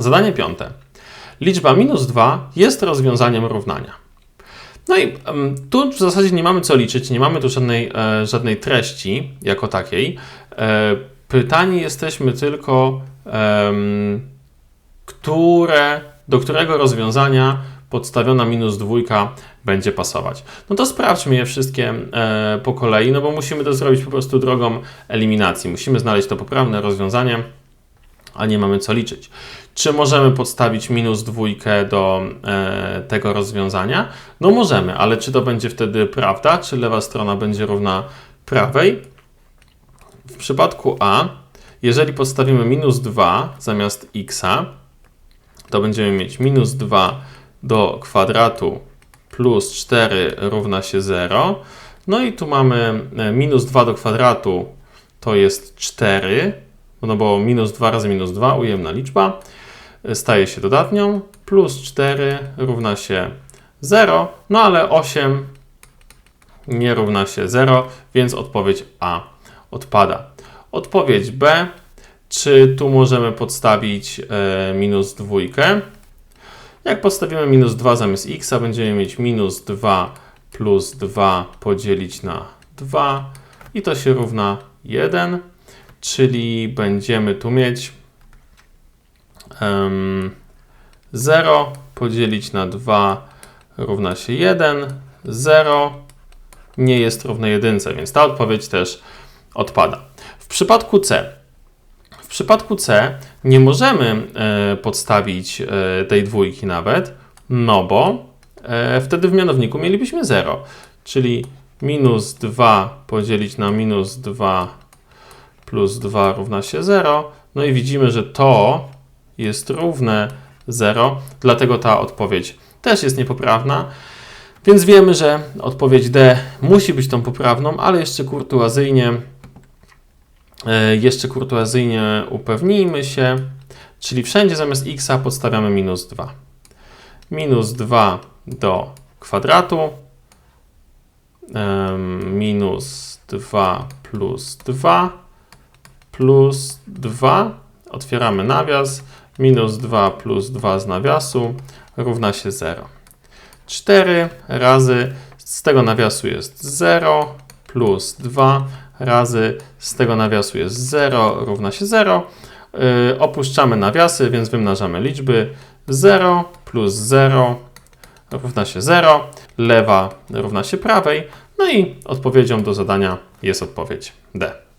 Zadanie piąte. Liczba minus 2 jest rozwiązaniem równania. No i tu w zasadzie nie mamy co liczyć, nie mamy tu żadnej, e, żadnej treści jako takiej. E, pytani jesteśmy tylko, które, do którego rozwiązania podstawiona minus dwójka będzie pasować. No to sprawdźmy je wszystkie e, po kolei, no bo musimy to zrobić po prostu drogą eliminacji. Musimy znaleźć to poprawne rozwiązanie, a nie mamy co liczyć. Czy możemy podstawić minus dwójkę do e, tego rozwiązania? No możemy, ale czy to będzie wtedy prawda, czy lewa strona będzie równa prawej? W przypadku A, jeżeli podstawimy minus 2 zamiast x, to będziemy mieć minus 2 do kwadratu plus 4 równa się 0. No i tu mamy e, minus 2 do kwadratu to jest 4, no bo minus 2 razy minus 2, ujemna liczba, e, staje się dodatnią, plus 4 równa się 0, no ale 8 nie równa się 0, więc odpowiedź A odpada. Odpowiedź B, czy tu możemy podstawić e, minus dwójkę? Jak podstawimy minus 2 zamiast x, będziemy mieć minus 2 plus 2 podzielić na 2 i to się równa 1, czyli będziemy tu mieć em, 0 podzielić na 2 równa się 1, 0 nie jest równe 1, więc ta odpowiedź też odpada. W przypadku C w przypadku C nie możemy e, podstawić e, tej dwójki nawet, no bo e, wtedy w mianowniku mielibyśmy 0, czyli minus 2 podzielić na minus 2 plus 2 równa się 0. No i widzimy, że to jest równe 0, dlatego ta odpowiedź też jest niepoprawna. Więc wiemy, że odpowiedź D musi być tą poprawną, ale jeszcze kurtuazyjnie E, Jeszcze kurtuazyjnie upewnijmy się, czyli wszędzie zamiast x podstawiamy minus 2. Minus 2 do kwadratu, minus 2 plus 2, plus 2, otwieramy nawias, minus 2 plus 2 z nawiasu równa się 0. 4 razy z tego nawiasu jest 0 plus 2 razy z tego nawiasu jest 0 równa się 0. Yy, opuszczamy nawiasy, więc wymnażamy liczby. 0 plus 0 równa się 0. Lewa równa się prawej. No i odpowiedzią do zadania jest odpowiedź D.